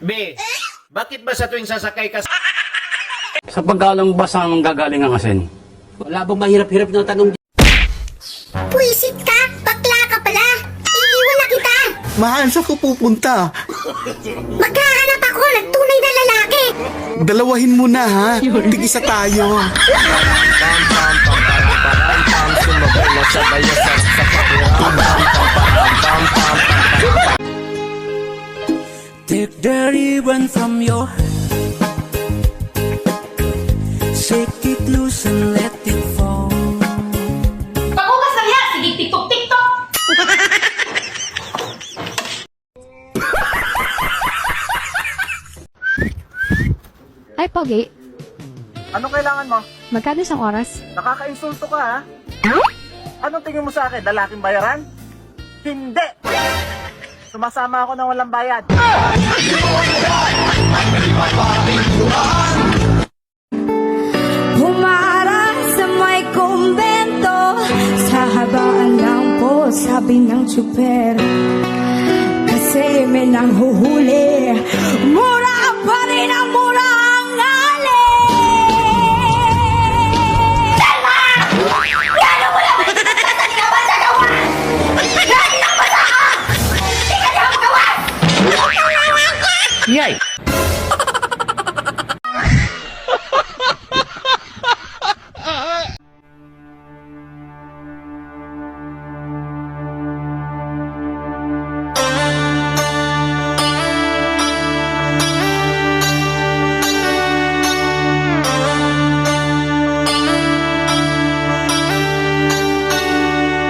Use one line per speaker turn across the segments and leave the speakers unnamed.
B. Bakit ba sa tuwing sasakay ka sa
Sa pagkalang ba ang gagaling ang asin?
Wala bang mahirap-hirap na tanong
Puisit ka! Bakla ka pala! Iiwan na kita!
Mahal, saan ko pupunta?
Maghahanap ako ng tunay na lalaki!
Dalawahin mo na ha. Tig-isa tayo.
Take your Shake it loose and let it fall
Pakukas na yan! Sige, tiktok-tiktok!
Ay, Pogi.
Ano kailangan mo?
Magkano isang oras?
Nakaka-insulto ka ha? Anong tingin mo sa akin? Lalaking bayaran? Hindi! Sumasama ako ng walang bayad.
Humarang sa may kumbento Sa habaan lang po sabi ng tsuper Kasi may nanghuhuli Mura pa rin ang mura
Yay!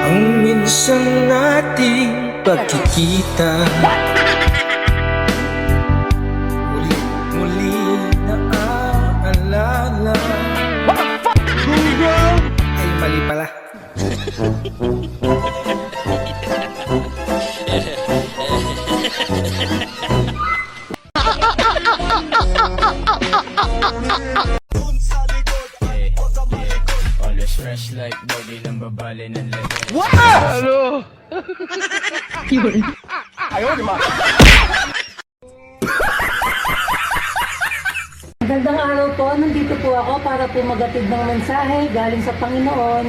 Ang minsan nating pagkikita
Always fresh like body ng babali ng leather.
Magandang araw po, nandito po ako para po magatid ng mensahe galing sa Panginoon.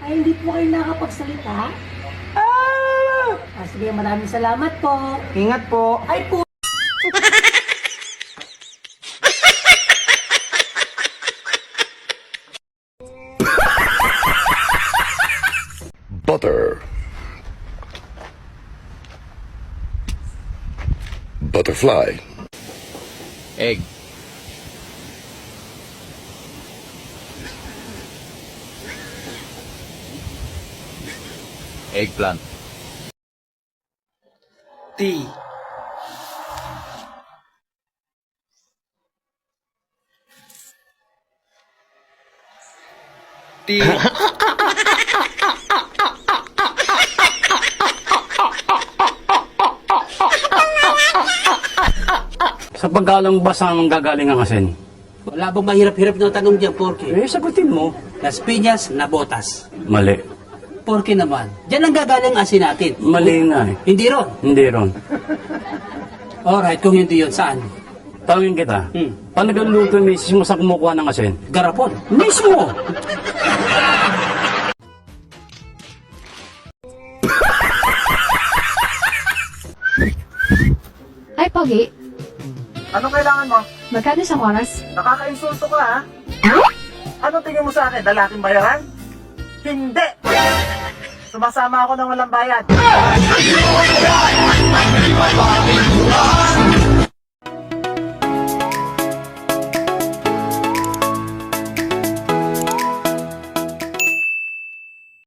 Ay, hindi po kayo nakapagsalita? Ah, sige, maraming salamat po.
Ingat po.
Ay po,
butter butterfly
Egg. Eggplant.
T T
Sa pagkalang ba saan ang gagaling ang asin?
Wala bang mahirap-hirap na tanong dyan, Porky?
Eh, sagutin mo.
Las Piñas na botas.
Mali.
Porky naman. Diyan ang gagaling asin natin.
Mali nga eh.
Hindi ron.
Hindi ron.
Alright, kung hindi yun, saan?
Tawagin kita.
Hmm.
Paano nagluluto yung misis mo sa kumukuha ng asin?
Garapon. Mismo!
Ay, Pogi.
Anong kailangan mo?
Magkano isang oras?
Nakaka-insulto ka ha? Anong tingin mo sa akin? Lalaking bayaran? Hindi! Sumasama ako ng walang bayad.